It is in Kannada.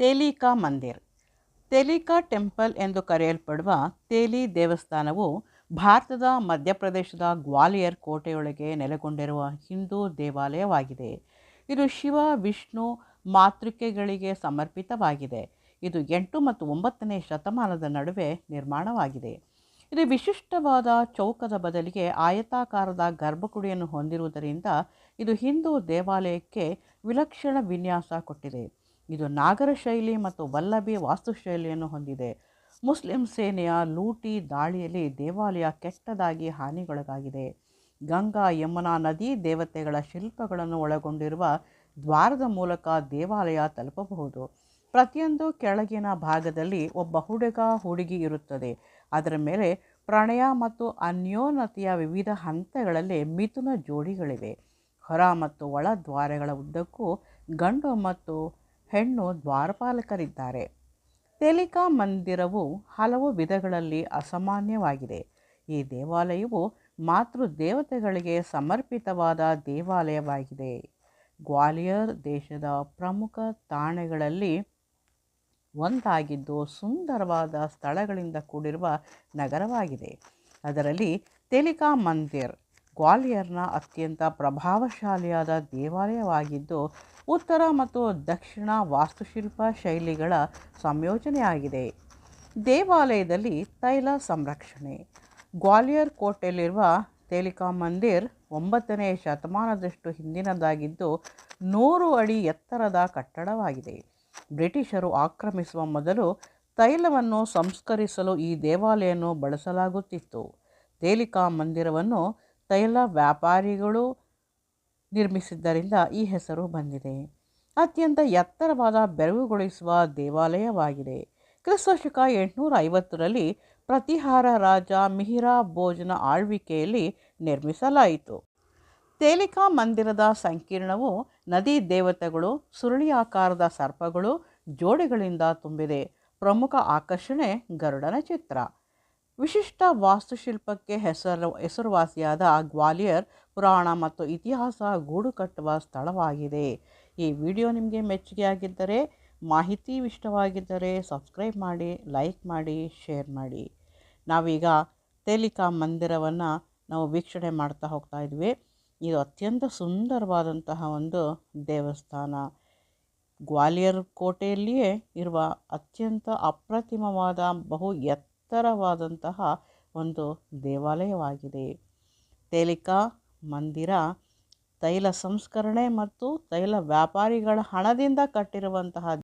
ತೇಲಿಕಾ ಮಂದಿರ್. ತೇಲಿಕಾ ಟೆಂಪಲ್ ಎಂದು ಕರೆಯಲ್ಪಡುವ ತೇಲಿ ದೇವಸ್ಥಾನವು ಭಾರತದ ಮಧ್ಯಪ್ರದೇಶದ ಗ್ವಾಲಿಯರ್ ಕೋಟೆಯೊಳಗೆ ನೆಲೆಗೊಂಡಿರುವ ಹಿಂದೂ ದೇವಾಲಯವಾಗಿದೆ. ಇದು ಶಿವ, ವಿಷ್ಣು ಮಾತೃಕೆಗಳಿಗೆ ಸಮರ್ಪಿತವಾಗಿದೆ. ಇದು ಎಂಟು ಮತ್ತು ಒಂಬತ್ತನೇ ಶತಮಾನದ ನಡುವೆ ನಿರ್ಮಾಣವಾಗಿದೆ. ಇದು ವಿಶಿಷ್ಟವಾದ ಚೌಕದ ಬದಲಿಗೆ ಆಯತಾಕಾರದ ಗರ್ಭಗುಡಿಯನ್ನು ಹೊಂದಿರುವುದರಿಂದ ಇದು ಹಿಂದೂ ದೇವಾಲಯಕ್ಕೆ ವಿಲಕ್ಷಣ ವಿನ್ಯಾಸ ಕೊಟ್ಟಿದೆ. ಇದು ನಾಗರ ಶೈಲಿ ಮತ್ತು ವಲ್ಲಭಿ ವಾಸ್ತುಶೈಲಿಯನ್ನು ಹೊಂದಿದೆ. ಮುಸ್ಲಿಂ ಸೇನೆಯ ಲೂಟಿ ದಾಳಿಯಲ್ಲಿ ದೇವಾಲಯ ಕೆಟ್ಟದಾಗಿ ಹಾನಿಗೊಳಗಾಗಿದೆ. ಗಂಗಾ, ಯಮುನಾ ನದಿ ದೇವತೆಗಳ ಶಿಲ್ಪಗಳನ್ನು ಒಳಗೊಂಡಿರುವ ದ್ವಾರದ ಮೂಲಕ ದೇವಾಲಯ ತಲುಪಬಹುದು. ಪ್ರತಿಯೊಂದು ಕೆಳಗಿನ ಭಾಗದಲ್ಲಿ ಒಬ್ಬ ಹುಡುಗ ಹುಡುಗಿ ಇರುತ್ತದೆ. ಅದರ ಮೇಲೆ ಪ್ರಣಯ ಮತ್ತು ಅನ್ಯೋನ್ಯತೆಯ ವಿವಿಧ ಹಂತಗಳಲ್ಲಿ ಮಿಥುನ ಜೋಡಿಗಳಿವೆ. ಹೊರ ಮತ್ತು ಒಳ ದ್ವಾರಗಳ ಉದ್ದಕ್ಕೂ ಗಂಡು ಮತ್ತು ಹೆಣ್ಣು ದ್ವಾರಪಾಲಕರಿದ್ದಾರೆ. ತೇಲಿಕಾ ಮಂದಿರವು ಹಲವು ವಿಧಗಳಲ್ಲಿ ಅಸಾಮಾನ್ಯವಾಗಿದೆ. ಈ ದೇವಾಲಯವು ಮಾತೃ ದೇವತೆಗಳಿಗೆ ಸಮರ್ಪಿತವಾದ ದೇವಾಲಯವಾಗಿದೆ. ಗ್ವಾಲಿಯರ್ ದೇಶದ ಪ್ರಮುಖ ತಾಣಗಳಲ್ಲಿ ಒಂದಾಗಿದ್ದು ಸುಂದರವಾದ ಸ್ಥಳಗಳಿಂದ ಕೂಡಿರುವ ನಗರವಾಗಿದೆ. ಅದರಲ್ಲಿ ತೆಲಿಕಾ ಮಂದಿರ್ ಗ್ವಾಲಿಯರ್ನ ಅತ್ಯಂತ ಪ್ರಭಾವಶಾಲಿಯಾದ ದೇವಾಲಯವಾಗಿದ್ದು ಉತ್ತರ ಮತ್ತು ದಕ್ಷಿಣ ವಾಸ್ತುಶಿಲ್ಪ ಶೈಲಿಗಳ ಸಂಯೋಜನೆಯಾಗಿದೆ. ದೇವಾಲಯದಲ್ಲಿ ತೈಲ ಸಂರಕ್ಷಣೆ. ಗ್ವಾಲಿಯರ್ ಕೋಟೆಯಲ್ಲಿರುವ ತೇಲಿಕಾ ಮಂದಿರ್ ಒಂಬತ್ತನೇ ಶತಮಾನದಷ್ಟು ಹಿಂದಿನದಾಗಿದ್ದು, ನೂರು ಅಡಿ ಎತ್ತರದ ಕಟ್ಟಡವಾಗಿದೆ. ಬ್ರಿಟಿಷರು ಆಕ್ರಮಿಸುವ ಮೊದಲು ತೈಲವನ್ನು ಸಂಸ್ಕರಿಸಲು ಈ ದೇವಾಲಯವನ್ನು ಬಳಸಲಾಗುತ್ತಿತ್ತು. ತೇಲಿಕಾ ಮಂದಿರವನ್ನು ತೈಲ ವ್ಯಾಪಾರಿಗಳು ನಿರ್ಮಿಸಿದ್ದರಿಂದ ಈ ಹೆಸರು ಬಂದಿದೆ. ಅತ್ಯಂತ ಎತ್ತರವಾದ, ಬೆರಗುಗೊಳಿಸುವ ದೇವಾಲಯವಾಗಿದೆ. ಕ್ರಿಸ್ತಶಕ ಎಂಟುನೂರ ಐವತ್ತರಲ್ಲಿ ಪ್ರತಿಹಾರ ರಾಜ ಮಿಹಿರಾ ಭೋಜನ ಆಳ್ವಿಕೆಯಲ್ಲಿ ನಿರ್ಮಿಸಲಾಯಿತು. ತೇಲಿಕಾ ಮಂದಿರದ ಸಂಕೀರ್ಣವು ನದಿ ದೇವತೆಗಳು ಸುರುಳಿಯಾಕಾರದ ಸರ್ಪಗಳು, ಜೋಡಿಗಳಿಂದ ತುಂಬಿದೆ. ಪ್ರಮುಖ ಆಕರ್ಷಣೆ ಗರುಡನ ಚಿತ್ರ. ವಿಶಿಷ್ಟ ವಾಸ್ತುಶಿಲ್ಪಕ್ಕೆ ಹೆಸರು, ಹೆಸರುವಾಸಿಯಾದ ಗ್ವಾಲಿಯರ್ ಪುರಾಣ ಮತ್ತು ಇತಿಹಾಸ ಗೂಡು ಕಟ್ಟುವ ಸ್ಥಳವಾಗಿದೆ. ಈ ವಿಡಿಯೋ ನಿಮಗೆ ಮೆಚ್ಚುಗೆಯಾಗಿದ್ದರೆ, ಮಾಹಿತಿ ಇಷ್ಟವಾಗಿದ್ದರೆ ಸಬ್ಸ್ಕ್ರೈಬ್ ಮಾಡಿ, ಲೈಕ್ ಮಾಡಿ, ಶೇರ್ ಮಾಡಿ. ನಾವೀಗ ತೇಲಿಕಾ ಮಂದಿರವನ್ನು ನಾವು ವೀಕ್ಷಣೆ ಮಾಡ್ತಾ ಹೋಗ್ತಾ ಇದ್ವಿ. ಇದು ಅತ್ಯಂತ ಸುಂದರವಾದಂತಹ ಒಂದು ದೇವಸ್ಥಾನ. ಗ್ವಾಲಿಯರ್ ಕೋಟೆಯಲ್ಲಿಯೇ ಇರುವ ಅತ್ಯಂತ ಅಪ್ರತಿಮವಾದ ಬಹು ಎತ್ತರವಾದಂತಹ ಒಂದು ದೇವಾಲಯವಾಗಿದೆ. ತೇಲಿಕಾ ಮಂದಿರ ತೈಲ ಸಂಸ್ಕರಣೆ ಮತ್ತು ತೈಲ ವ್ಯಾಪಾರಿಗಳ ಹಣದಿಂದ ಕಟ್ಟಿರುವಂತಹ